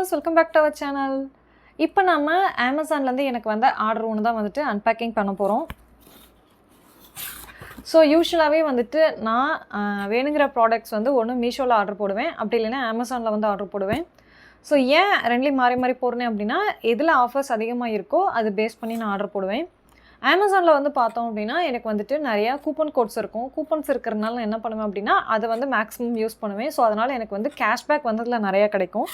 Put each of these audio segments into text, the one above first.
Viewers welcome back to our channel இப்போ நம்ம அமேசான்லேருந்து எனக்கு வந்த ஆர்டர் ஒன்று தான் வந்துட்டு அன்பேக்கிங் பண்ண போகிறோம் ஸோ யூஸ்வலாகவே வந்துட்டு நான் வேணுங்கிற ப்ராடக்ட்ஸ் வந்து ஒன்று மீஷோவில் ஆர்டர் போடுவேன். அப்படி இல்லைன்னா அமேசானில் வந்து ஆர்டர் போடுவேன். ஸோ ஏன் ரெண்டுலேயும் மாறி மாறி போடுறேன் அப்படின்னா எதில் ஆஃபர்ஸ் அதிகமாக இருக்கோ அது பேஸ் பண்ணி நான் ஆர்டர் போடுவேன். அமேசானில் வந்து பார்த்தோம் அப்படின்னா எனக்கு வந்துட்டு நிறையா கூப்பன் கோட்ஸ் இருக்கும். கூப்பன்ஸ் இருக்கிறதுனால நான் என்ன பண்ணுவேன் அப்படின்னா அதை வந்து மேக்ஸிமம் யூஸ் பண்ணுவேன். ஸோ அதனால் எனக்கு வந்து கேஷ்பேக் வந்ததில் நிறையா கிடைக்கும்.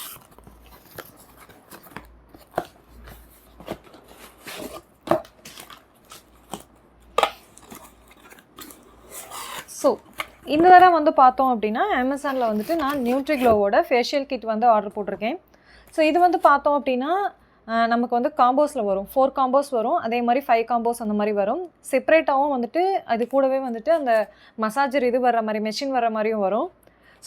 ஸோ இந்த தடவை வந்து பார்த்தோம் அப்படின்னா அமேசானில் வந்துட்டு நான் நியூட்ரிக்ளோவோட ஃபேஷியல் கிட் வந்து ஆர்டர் போட்டிருக்கேன். ஸோ இது வந்து பார்த்தோம் அப்படின்னா நமக்கு வந்து காம்போஸில் வரும். ஃபோர் காம்போஸ் வரும். அதே மாதிரி ஃபைவ் காம்போஸ் அந்த மாதிரி வரும். செப்பரேட்டாகவும் வந்துட்டு அது கூடவே வந்துட்டு அந்த மசாஜர் இது வர்ற மாதிரி மெஷின் வர்ற மாதிரியும் வரும்.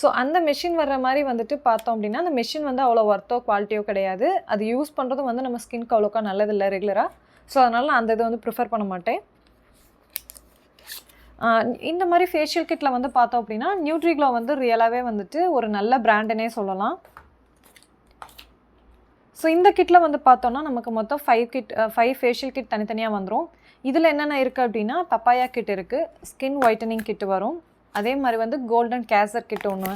ஸோ அந்த மெஷின் வர்ற மாதிரி வந்துட்டு பார்த்தோம் அப்படின்னா அந்த மெஷின் வந்து அவ்வளோ ஒர்த்தோ குவாலிட்டியோ கிடையாது. அது யூஸ் பண்ணுறதும் வந்து நம்ம ஸ்கின்க்கு அவ்வளோக்கா நல்லதில்லை ரெகுலராக ஸோ அதனால் நான் அந்த இதை வந்து ப்ரிஃபர் பண்ண மாட்டேன். இந்த மாதிரி ஃபேஷியல் கிட்டில் வந்து பார்த்தோம் அப்படின்னா நியூட்ரிக்ளோ வந்து ரியலாகவே வந்துட்டு ஒரு நல்ல பிராண்டுனே சொல்லலாம். ஸோ இந்த கிட்டில் வந்து பார்த்தோன்னா நமக்கு மொத்தம் five kit five facial kit தனித்தனியாக வந்துடும் இதில் என்னென்ன இருக்குது அப்படின்னா பப்பாயா கிட் இருக்குது ஸ்கின் ஒயிட்டனிங் கிட் வரும். அதே மாதிரி வந்து கோல்டன் கேசர் கிட் ஒன்று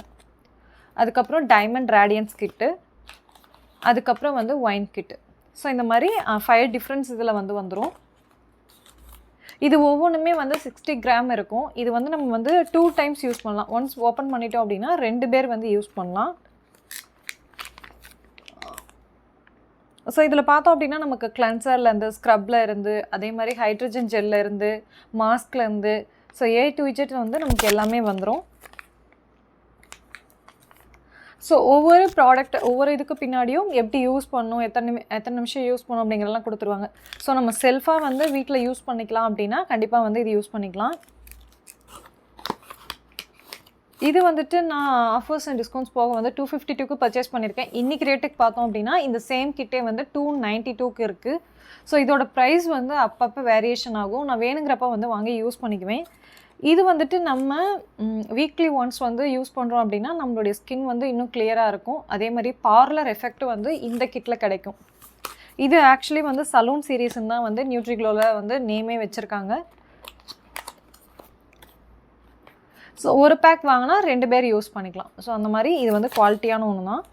அதுக்கப்புறம் டைமண்ட் ரேடியன்ஸ் கிட்டு அதுக்கப்புறம் வந்து ஒயின் கிட்டு ஸோ இந்த மாதிரி ஃபைவ் டிஃப்ரென்ஸ் இதில் வந்து வந்துடும் இது ஒவ்வொன்றுமே வந்து சிக்ஸ்டி கிராம் இருக்கும். இது வந்து நம்ம வந்து டூ டைம்ஸ் யூஸ் பண்ணலாம். ஒன்ஸ் ஓப்பன் பண்ணிட்டோம் அப்படின்னா ரெண்டு பேர் வந்து யூஸ் பண்ணலாம். ஸோ இதில் பார்த்தோம் அப்படின்னா நமக்கு கிளன்சர்லேருந்து ஸ்க்ரப்பில் இருந்து அதே மாதிரி ஹைட்ரஜன் ஜெல்லேருந்து மாஸ்க்லேருந்து ஸோ ஏ டு இஜெட் வந்து நமக்கு எல்லாமே வந்துடும் ஸோ ஒவ்வொரு ப்ராடக்ட் ஒவ்வொரு இதுக்கு பின்னாடியும் எப்படி யூஸ் பண்ணணும் எத்தனை நிமி எத்தனை நிமிஷம் யூஸ் பண்ணும் அப்படிங்கிறலாம் கொடுத்துருவாங்க. ஸோ நம்ம செல்ஃபாக வந்து வீட்டில் யூஸ் பண்ணிக்கலாம் அப்படின்னா கண்டிப்பாக வந்து இது யூஸ் பண்ணிக்கலாம். இது வந்துட்டு நான் ஆஃபர்ஸ் அண்ட் டிஸ்கவுண்ட்ஸ் போக வந்து டூ ஃபிஃப்டி டூக்கு பர்ச்சேஸ் பண்ணியிருக்கேன் இன்றைக்கி ரேட்டுக்கு பார்த்தோம் அப்படின்னா இந்த சேம் கிட்டே வந்து டூ நைன்ட்டி டூக்கு இருக்குது ஸோ இதோட ப்ரைஸ் வந்து அப்பப்போ வேரியேஷன் ஆகும். நான் வேணுங்கிறப்ப வந்து வாங்கி யூஸ் பண்ணிக்குவேன். இது வந்துட்டு நம்ம வீக்லி ஒன்ஸ் வந்து யூஸ் பண்ணுறோம் அப்படின்னா நம்மளுடைய ஸ்கின் வந்து இன்னும் கிளியராக இருக்கும். அதே மாதிரி பார்லர் எஃபெக்ட் வந்து இந்த கிட்டில் கிடைக்கும். இது ஆக்சுவலி வந்து சலூன் சீரீஸ்ன்னு தான் வந்து நியூட்ரிக்ளோவில் வந்து நேமே வச்சுருக்காங்க. ஸோ ஒரு பேக் வாங்கினா ரெண்டு பேர் யூஸ் பண்ணிக்கலாம். ஸோ அந்த மாதிரி இது வந்து குவாலிட்டியான ஒன்று தான்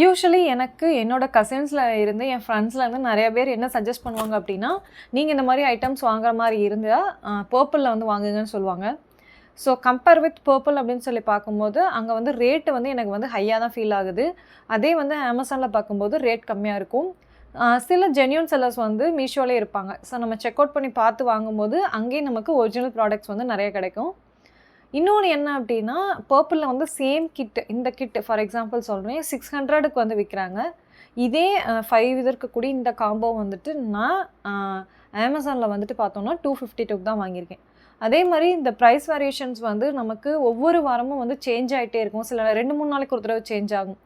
யூஸ்வலி எனக்கு என்னோட கசின்ஸில் இருந்து என் ஃப்ரெண்ட்ஸில் இருந்து நிறைய பேர் என்ன சஜஸ்ட் பண்ணுவாங்க அப்படின்னா நீங்கள் இந்த மாதிரி ஐட்டம்ஸ் வாங்குற மாதிரி இருந்தால் பர்பிளில் வந்து வாங்குங்கன்னு சொல்லுவாங்க. ஸோ கம்பேர் வித் பர்பிள் அப்படின்னு சொல்லி பார்க்கும்போது அங்கே வந்து ரேட்டு வந்து எனக்கு வந்து ஹையாக தான் ஃபீல் ஆகுது. அதே வந்து அமேசானில் பார்க்கும்போது ரேட் கம்மியாக இருக்கும். சில ஜென்யூன் செல்லர்ஸ் வந்து மீஷோலே இருப்பாங்க. ஸோ நம்ம செக் அவுட் பண்ணி பார்த்து வாங்கும்போது அங்கேயும் நமக்கு ஒரிஜினல் ப்ராடக்ட்ஸ் வந்து நிறைய கிடைக்கும். இன்னொன்று என்ன அப்படின்னா பர்பிளில் வந்து சேம் கிட்டு இந்த கிட் ஃபார் எக்ஸாம்பிள் சொல்கிறேன் சிக்ஸ் ஹண்ட்ரடுக்கு வந்து விற்கிறாங்க இதே ஃபைவ் இது இருக்கக்கூடிய இந்த காம்போ வந்துட்டு நான் அமேசானில் வந்துட்டு பார்த்தோம்னா டூ ஃபிஃப்டி டூக்கு தான் வாங்கியிருக்கேன். அதே மாதிரி இந்த ப்ரைஸ் வேரியேஷன்ஸ் வந்து நமக்கு ஒவ்வொரு வாரமும் வந்து சேஞ்ச் ஆகிட்டே இருக்கும். சில ரெண்டு மூணு நாளைக்கு ஒரு தடவை சேஞ்ச் ஆகும்.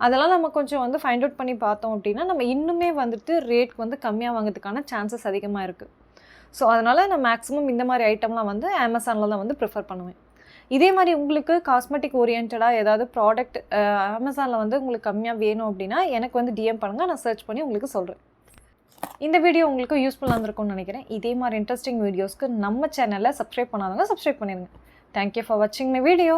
அதெல்லாம் நம்ம கொஞ்சம் வந்து ஃபைண்ட் அவுட் பண்ணி பார்த்தோம் அப்படின்னா நம்ம இன்னுமே வந்துட்டு ரேட் வந்து கம்மியாக வாங்குறதுக்கான சான்சஸ் அதிகமாக இருக்குது ஸோ அதனால் நான் மேக்ஸிமம் இந்த மாதிரி ஐட்டம்லாம் வந்து அமேசானில் தான் வந்து ப்ரிஃபர் பண்ணுவேன். இதே மாதிரி உங்களுக்கு காஸ்மெட்டிக் ஓரியன்டாக ஏதாவது ப்ராடக்ட் அமேசானில் வந்து உங்களுக்கு கம்மியாக வேணும் அப்படின்னா எனக்கு வந்து டிஎம் பண்ணுங்கள் நான் சர்ச் பண்ணி உங்களுக்கு சொல்கிறேன் இந்த வீடியோ உங்களுக்கு யூஸ்ஃபுல்லாக இருந்திருக்கும்னு நினைக்கிறேன். இதே மாதிரி இன்ட்ரெஸ்டிங் வீடியோஸ்க்கு நம்ம சேனலை சப்ஸ்கிரைப் பண்ணாதவங்க சப்ஸ்கிரைப் பண்ணிடுங்க. தேங்க்யூ ஃபார் வாட்சிங் மை வீடியோ